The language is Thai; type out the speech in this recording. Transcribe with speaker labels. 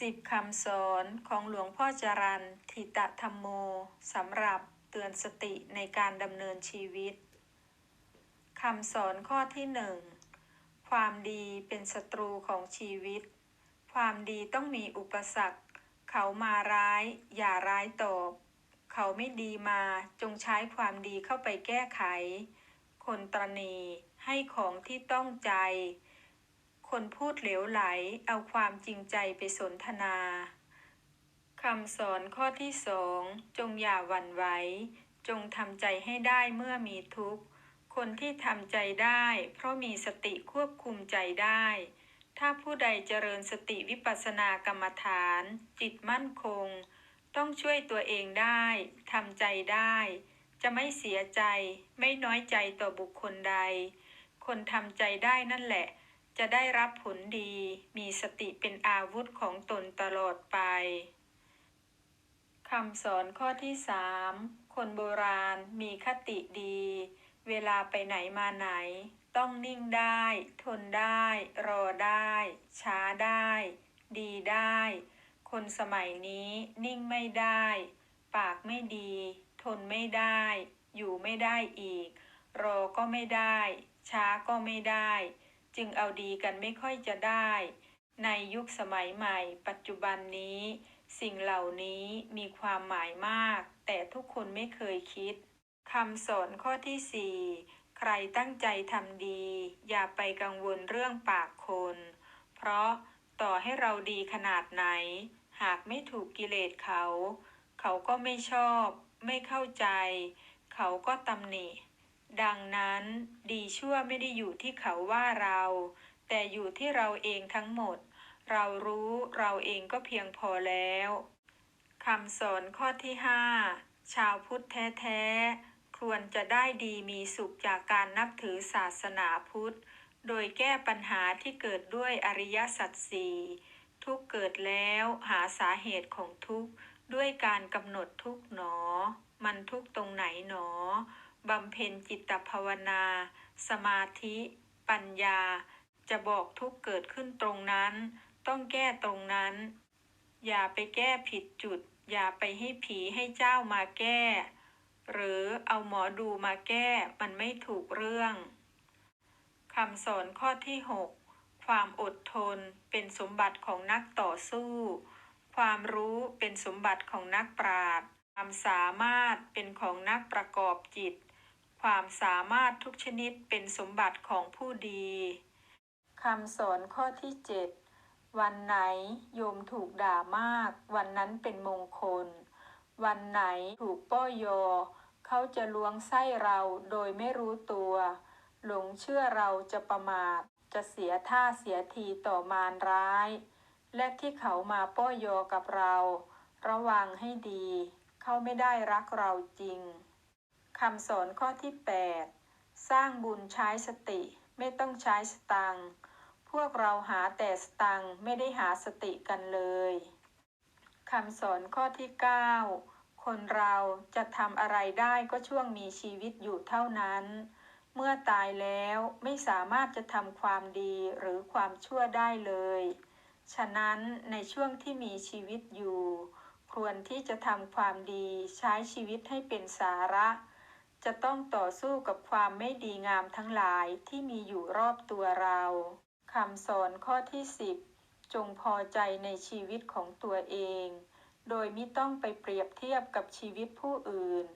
Speaker 1: สิบคำสอนของหลวงพ่อจรันทิตธรรมโมสำหรับเตือนสติในการดำเนินชีวิตคำสอนข้อที่หนึ่งความดีเป็นศัตรูของชีวิต ความดีต้องมีอุปสรรค เขามาร้าย อย่าร้ายตอบ เขาไม่ดีมาจงใช้ความดีเข้าไปแก้ไข คนตรณีให้ของที่ต้องใจ คนพูดเหลวไหลเอาความจริงใจไปสนทนาคำสอนข้อที่สองจงอย่าหวั่นไหวจงทำใจให้ได้เมื่อมีทุกข์ คนที่ทำใจได้ เพราะมีสติควบคุมใจได้ ถ้าผู้ใดเจริญสติวิปัสสนากรรมฐาน จิตมั่นคง ต้องช่วยตัวเองได้ทำใจได้ จะไม่เสียใจ ไม่น้อยใจต่อบุคคลใด คนทำใจได้นั่นแหละ จะได้รับผลดี มีสติเป็นอาวุธของตนตลอดไป คำสอนข้อที่สามคนโบราณมีคติดี เวลาไปไหนมาไหน ต้องนิ่งได้ ทนได้ รอได้ ช้าได้ ดีได้ คนสมัยนี้นิ่งไม่ได้ ปากไม่ดี ทนไม่ได้ อยู่ไม่ได้อีก รอก็ไม่ได้ ช้าก็ไม่ได้ จึงเอาดีกันไม่ค่อยจะได้ ในยุคสมัยใหม่ ปัจจุบันนี้ สิ่งเหล่านี้มีความหมายมาก แต่ทุกคนไม่เคยคิดคำสอนข้อที่สี่ใครตั้งใจทำดี อย่าไปกังวลเรื่องปากคน เพราะต่อให้เราดีขนาดไหน หากไม่ถูกกิเลสเขา เขาก็ไม่ชอบ ไม่เข้าใจ เขาก็ตำหนิ ดังนั้นดีชั่วไม่ได้อยู่ที่เขาว่าเรา แต่อยู่ที่เราเองทั้งหมด เรารู้เราเองก็เพียงพอแล้วคำสอนข้อที่ห้าชาวพุทธแท้ๆ ควรจะได้ดีมีสุขจากการนับถือศาสนาพุทธ โดยแก้ปัญหาที่เกิดด้วยอริยสัจสี่ทุกเกิดแล้วหาสาเหตุของทุกข์ด้วยการกำหนดทุกหนอ มันทุกตรงไหนหนอ บำเพ็ญจิตภาวนา สมาธิ ปัญญา จะบอกทุกเกิดขึ้นตรงนั้น ต้องแก้ตรงนั้น อย่าไปแก้ผิดจุด อย่าไปให้ผีให้เจ้ามาแก้ หรือเอาหมอดูมาแก้มันไม่ถูกเรื่องคำสอนข้อที่ 6 ความอดทนเป็นสมบัติของนักต่อสู้ ความรู้เป็นสมบัติของนักปราชญ์ความสามารถเป็นของนักประกอบจิต ความสามารถทุกชนิดเป็นสมบัติของผู้ดีคำสอนข้อที่ 7 วันไหนโยมถูกด่ามาก วันนั้นเป็นมงคล วันไหนถูกป้อยอ เขาจะล้วงไส้เราโดยไม่รู้ตัว หลงเชื่อเราจะประมาท จะเสียท่าเสียทีต่อมารร้าย และที่เขามาป้อยอกับเรา ระวังให้ดี เขาไม่ได้รักเราจริง คำสอนข้อที่ 8 สร้างบุญใช้สติ ไม่ต้องใช้สตัง พวกเราหาแต่สตังไม่ได้หาสติกันเลยคำสอนข้อที่ 9 คนเราจะทำอะไรได้ก็ช่วงมีชีวิตอยู่เท่านั้น เมื่อตายแล้วไม่สามารถจะทำความดีหรือความชั่วได้เลย ฉะนั้นในช่วงที่มีชีวิตอยู่ ควรที่จะทำความดีใช้ชีวิตให้เป็นสาระ จะต้องต่อสู้กับความไม่ดีงามทั้งหลายที่มีอยู่รอบตัวเราคำสอนข้อที่สิบจงพอใจในชีวิตของตัวเอง โดยไม่ต้องไปเปรียบเทียบกับชีวิตผู้อื่น